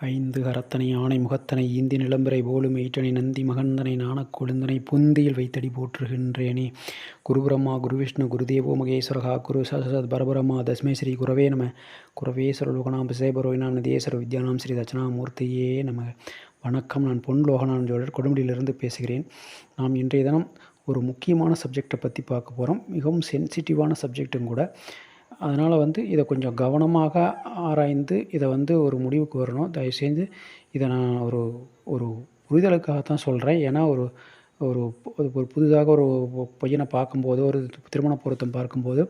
ஐந்து கரத்தனை ஆணை முகத்தனை ஈந்தி நிலம்பரை போலும் ஈற்றனை நந்தி மகந்தனை நாணக் கொழுந்தனை புந்தியில் வைத்தடி போற்றுகின்றேனே. குரு பிரம்மா குரு விஷ்ணு குருதேவோ மகேஸ்வரகா குரு சசத் பரபரமா தஸ்மே ஸ்ரீ குரவே நம. குரவேஸ்வர லோகனாம் பிசேபரோயினாம் நிதேஸ்வர வித்யானாம் ஸ்ரீ தட்சணாமூர்த்தியே நம. வணக்கம் நான் பொன் லோகனான் ஜோழர் கொடுமுடியிலிருந்து பேசுகிறேன். நாம் இன்றைய தினம் ஒரு முக்கியமான சப்ஜெக்டை பற்றி பார்க்க போகிறோம் மிகவும் சென்சிட்டிவான சப்ஜெக்டும் கூட அதனால் வந்து இதை கொஞ்சம் கவனமாக ஆராய்ந்து இதை வந்து ஒரு முடிவுக்கு வரணும். தயவுசெய்து இதை நான் ஒரு ஒரு புரிதலுக்காக தான் சொல்கிறேன் ஏன்னா ஒரு ஒரு ஒரு புதிதாக ஒரு பையனை பார்க்கும்போது ஒரு திருமண பொருத்தம் பார்க்கும்போது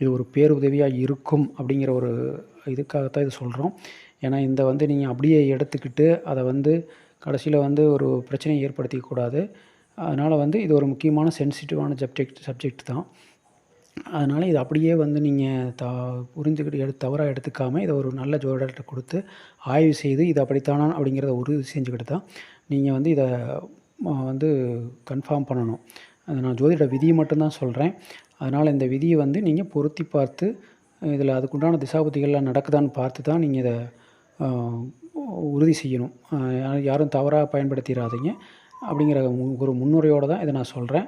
இது ஒரு பேருதவியாக இருக்கும் அப்படிங்கிற ஒரு இதுக்காகத்தான் இது சொல்கிறோம் ஏன்னா இந்த வந்து நீங்கள் அப்படியே எடுத்துக்கிட்டு அதை வந்து கடைசியில் வந்து ஒரு பிரச்சனையை ஏற்படுத்திக்கூடாது அதனால் வந்து இது ஒரு முக்கியமான சென்சிட்டிவான சப்ஜெக்ட் சப்ஜெக்ட் தான். அதனால் இது அப்படியே வந்து நீங்கள் த புரிஞ்சுக்கிட்டு எடு தவறாக எடுத்துக்காமல் இதை ஒரு நல்ல ஜோடர்கிட்ட கொடுத்து ஆய்வு செய்து இது அப்படித்தானா அப்படிங்கிறத உறுதி செஞ்சுக்கிட்டு தான் நீங்கள் வந்து இதை வந்து கன்ஃபார்ம் பண்ணணும். அது நான் ஜோதிட விதியை மட்டும்தான் சொல்கிறேன் அதனால் இந்த விதியை வந்து நீங்கள் பொருத்தி பார்த்து இதில் அதுக்குண்டான திசாபுத்திகள்லாம் நடக்குதான்னு பார்த்து தான் நீங்கள் இதை உறுதி செய்யணும். யாரும் தவறாக பயன்படுத்திடாதீங்க அப்படிங்கிற ஒரு முன்னுரையோடு தான் இதை நான் சொல்கிறேன்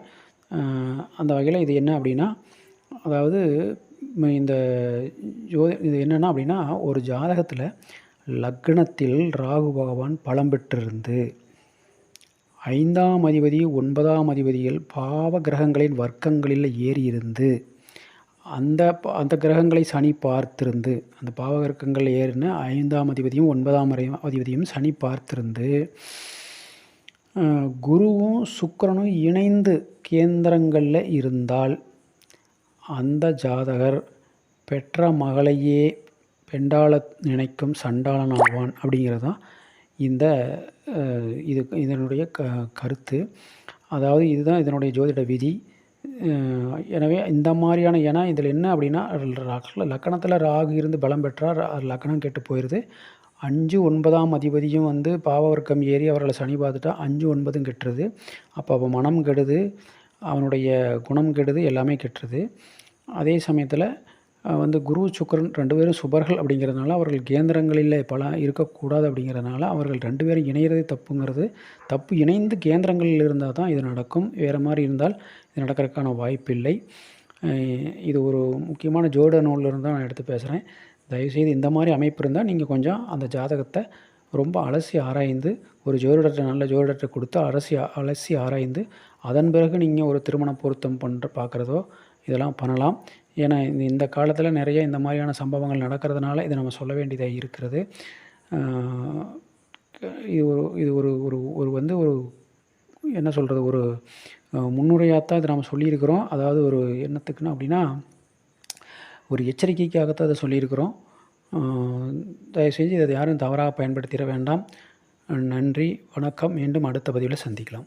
அந்த வகையில் இது என்ன அப்படின்னா அதாவது இந்த ஜோதி இது என்னென்னா அப்படின்னா ஒரு ஜாதகத்தில் லக்னத்தில் ராகு பகவான் பலம் பெற்றிருந்து ஐந்தாம் அதிபதி ஒன்பதாம் அதிபதிகள் பாவ கிரகங்களின் வர்க்கங்களில் ஏறி இருந்து அந்த அந்த கிரகங்களை சனி பார்த்திருந்து அந்த பாவ கிரகங்கள் ஏறின ஐந்தாம் அதிபதியும் ஒன்பதாம் அதிபதியும் சனி பார்த்திருந்து குருவும் சுக்கரனும் இணைந்து கேந்திரங்களில் இருந்தால் அந்த ஜாதகர் பெற்ற மகளையே பெண்டாள நினைக்கும் சண்டாளன் ஆவான் அப்படிங்கிறது தான் இந்த இது இதனுடைய க கருத்து. அதாவது இதுதான் இதனுடைய ஜோதிட விதி. எனவே இந்த மாதிரியான ஏன்னா இதில் என்ன அப்படின்னா லக்கணத்தில் ராகு இருந்து பலம் பெற்றால் லக்கணம் கெட்டு போயிடுது அஞ்சு ஒன்பதாம் அதிபதியும் வந்து பாவவர்க்கம் ஏறி அவர்களை சனி பார்த்துட்டா அஞ்சு ஒன்பதும் கெட்டுருது. அப்போ அப்போ மனம் கெடுது. அவனுடைய குணம் கெடுது எல்லாமே கெட்டுருது அதே சமயத்தில் வந்து குரு சுக்கரன் ரெண்டு பேரும் சுபர்கள் அப்படிங்கிறதுனால அவர்கள் கேந்திரங்களில் பல இருக்கக்கூடாது அப்படிங்கிறதுனால அவர்கள் ரெண்டு பேரும் இணையிறது தப்புங்கிறது தப்பு இணைந்து கேந்திரங்களில் இருந்தால் தான் இது நடக்கும். வேறு மாதிரி இருந்தால் இது நடக்கிறதுக்கான வாய்ப்பில்லை இது ஒரு முக்கியமான ஜோட நூலில் தான் நான் எடுத்து பேசுகிறேன் தயவுசெய்து இந்த மாதிரி அமைப்பு இருந்தால் நீங்கள் கொஞ்சம் அந்த ஜாதகத்தை ரொம்ப அலசி ஆராய்ந்து ஒரு ஜோதிடத்தை நல்ல ஜோதிடத்தை கொடுத்து அலசி அலசி ஆராய்ந்து அதன் பிறகு நீங்கள் ஒரு திருமண பொருத்தம் பண்ணுற பார்க்குறதோ இதெல்லாம் பண்ணலாம். ஏன்னா இந்த காலத்தில் நிறைய இந்த மாதிரியான சம்பவங்கள் நடக்கிறதுனால இதை நம்ம சொல்ல வேண்டியதாக இருக்கிறது. இது ஒரு இது ஒரு ஒரு ஒரு வந்து ஒரு என்ன சொல்கிறது ஒரு முன்னுரையாக தான் இதை நம்ம சொல்லியிருக்கிறோம். அதாவது ஒரு என்னத்துக்குன்னா அப்படின்னா ஒரு எச்சரிக்கைக்காகத்தான் அதை சொல்லியிருக்கிறோம். தயவுசெய்து இதை யாரும் தவறாக பயன்படுத்திட வேண்டாம். நன்றி வணக்கம். மீண்டும் அடுத்த பதிவில் சந்திக்கலாம்.